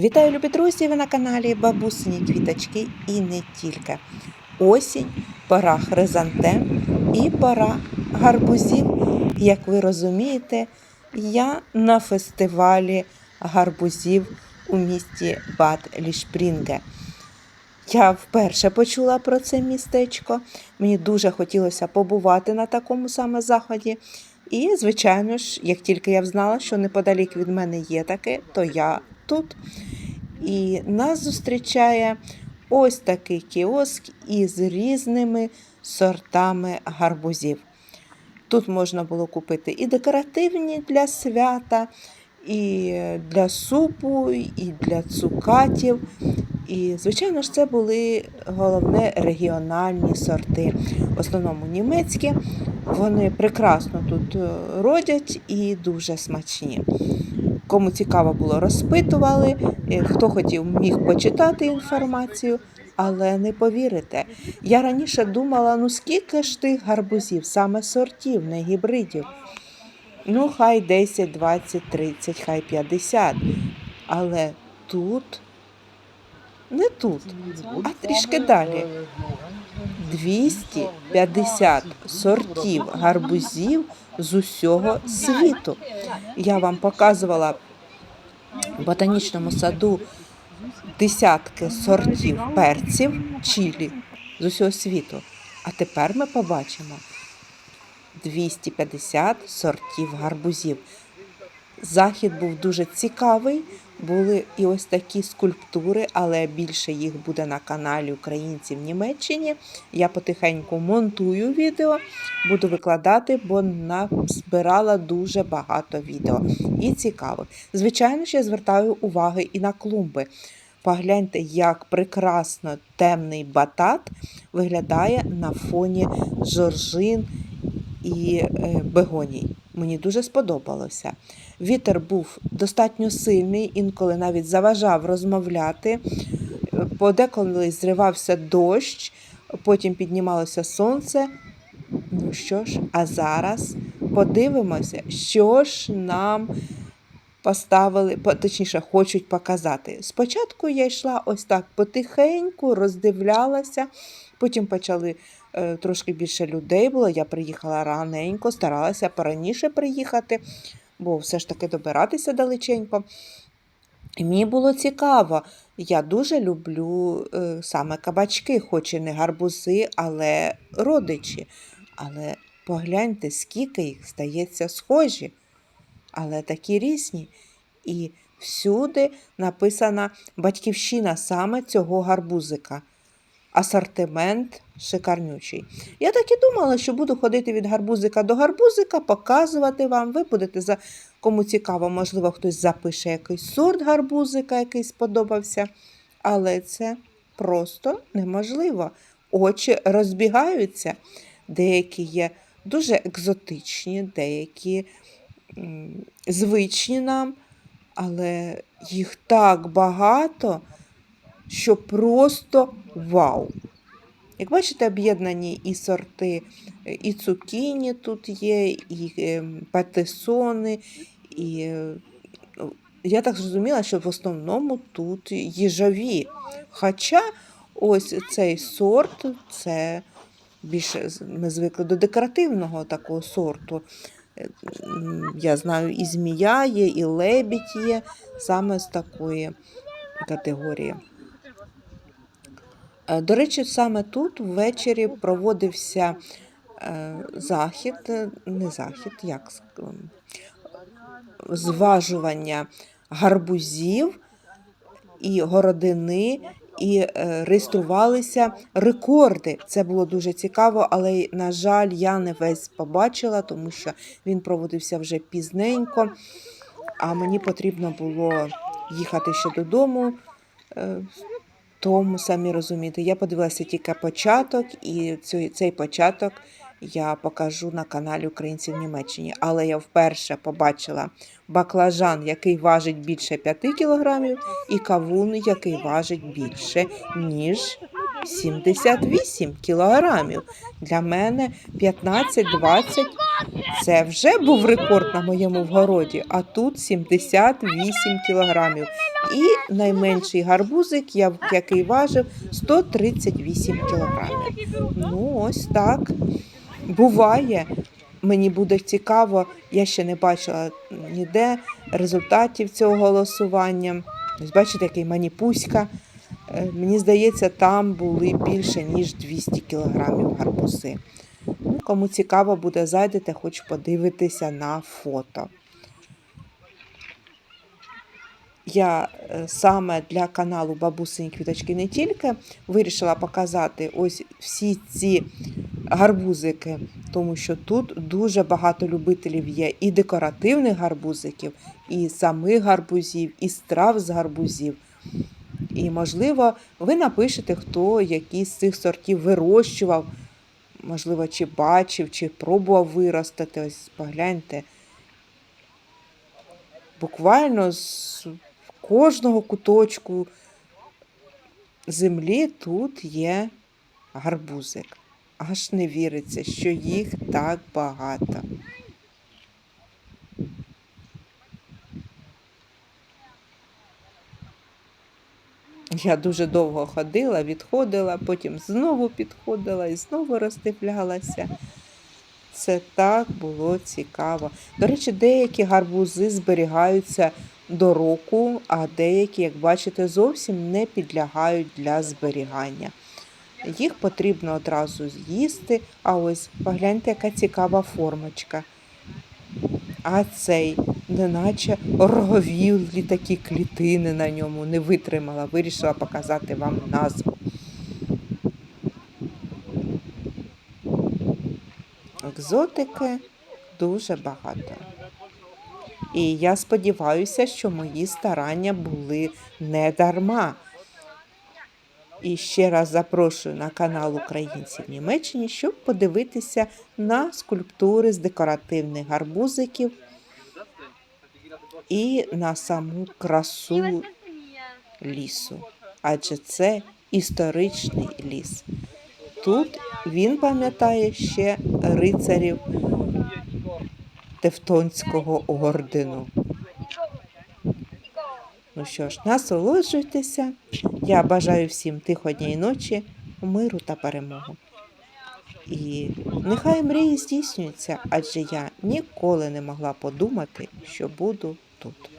Вітаю, любі друзі! Ви на каналі Бабусині Квіточки і не тільки. Осінь, пора хризантем і пора гарбузів. Як ви розумієте, я на фестивалі гарбузів у місті Бад Лішпрінге. Я вперше почула про це містечко. Мені дуже хотілося побувати на такому саме заході. І, звичайно ж, як тільки я взнала, що неподалік від мене є таке, то я тут. І нас зустрічає ось такий кіоск із різними сортами гарбузів. Тут можна було купити і декоративні для свята, і для супу, і для цукатів. І, звичайно ж, це були головне регіональні сорти, в основному німецькі. Вони прекрасно тут е, родять і дуже смачні. Кому цікаво було, розпитували, е, хто хотів, міг почитати інформацію, але не повірите. Я раніше думала, ну скільки ж тих гарбузів, саме сортів, не гібридів. Ну, хай 10, 20, 30, хай 50. Але тут, не тут, а трішки далі. 250 сортів гарбузів з усього світу. Я вам показувала в ботанічному саду десятки сортів перців чилі з усього світу. А тепер ми побачимо 250 сортів гарбузів. Захід був дуже цікавий. Були і ось такі скульптури, але більше їх буде на каналі Українці в Німеччині. Я потихеньку монтую відео, буду викладати, бо збирала дуже багато відео. І цікавих. Звичайно ж, я звертаю уваги і на клумби. Погляньте, як прекрасно темний батат виглядає на фоні жоржин і е, бегоній. Мені дуже сподобалося. Вітер був достатньо сильний, інколи навіть заважав розмовляти. Подеколи зривався дощ, потім піднімалося сонце. Ну що ж, а зараз подивимося, що ж нам поставили, точніше, хочуть показати. Спочатку я йшла ось так потихеньку, роздивлялася, потім почали е, трошки більше людей було. Я приїхала раненько, старалася пораніше приїхати, бо все ж таки добиратися далеченько. І мені було цікаво. Я дуже люблю е, саме кабачки, хоч і не гарбузи, але родичі. Але погляньте, скільки їх стається схожі але такі різні. І всюди написана батьківщина саме цього гарбузика. Асортимент шикарнючий. Я так і думала, що буду ходити від гарбузика до гарбузика, показувати вам. Ви будете за кому цікаво, можливо, хтось запише якийсь сорт гарбузика, який сподобався. Але це просто неможливо. Очі розбігаються. Деякі є дуже екзотичні, деякі звичні нам, але їх так багато, що просто вау! Як бачите, об'єднані і сорти, і цукіні тут є, і ем, патисони, і е, я так зрозуміла, що в основному тут їжові. Хоча ось цей сорт це більше ми звикли до декоративного такого сорту. Я знаю, і змія є, і лебідь є саме з такої категорії. Е, до речі, саме тут ввечері проводився е, захід, е, не захід, як зважування гарбузів і городини і е, реєструвалися рекорди. Це було дуже цікаво, але, на жаль, я не весь побачила, тому що він проводився вже пізненько, а мені потрібно було їхати ще додому. Е, тому самі розумієте, я подивилася тільки початок, і цей початок я покажу на каналі Українців Німеччині. Але я вперше побачила баклажан, який важить більше 5 кілограмів, і кавун, який важить більше, ніж 78 кілограмів. Для мене 15-20 це вже був рекорд на моєму вгороді, а тут 78 кілограмів. І найменший гарбузик, який важив 138 кілограмів. Ну, ось так. Буває. Мені буде цікаво, я ще не бачила ніде результатів цього голосування. Ось бачите, який маніпуська. Е, Мені здається, там були більше, ніж 200 кілограмів гарбузи. Ну, кому цікаво буде, зайдете, хоч подивитися на фото. Я е, саме для каналу Бабусині квіточки не тільки вирішила показати ось всі ці гарбузики, тому що тут дуже багато любителів є і декоративних гарбузиків, і самих гарбузів, і страв з гарбузів. І, можливо, ви напишете, хто які з цих сортів вирощував, можливо, чи бачив, чи пробував виростити. Ось погляньте. Буквально з кожного куточку землі тут є гарбузик. Аж не віриться, що їх так багато. Я дуже довго ходила, відходила, потім знову підходила і знову роздивлялася. Це так було цікаво. До речі, деякі гарбузи зберігаються до року, а деякі, як бачите, зовсім не підлягають для зберігання. Їх потрібно одразу з'їсти. А ось погляньте, яка цікава формочка. А цей, неначе роговілі такі клітини на ньому не витримала, вирішила показати вам назву. Екзотики дуже багато. І я сподіваюся, що мої старання були не дарма. І ще раз запрошую на канал Українці в Німеччині, щоб подивитися на скульптури з декоративних гарбузиків і на саму красу лісу. Адже це історичний ліс. Тут він пам'ятає ще рицарів Тевтонського ордену. Ну що ж, насолоджуйтеся. Я бажаю всім тиходній ночі, миру та перемоги. І нехай мрії здійснюються, адже я ніколи не могла подумати, що буду тут.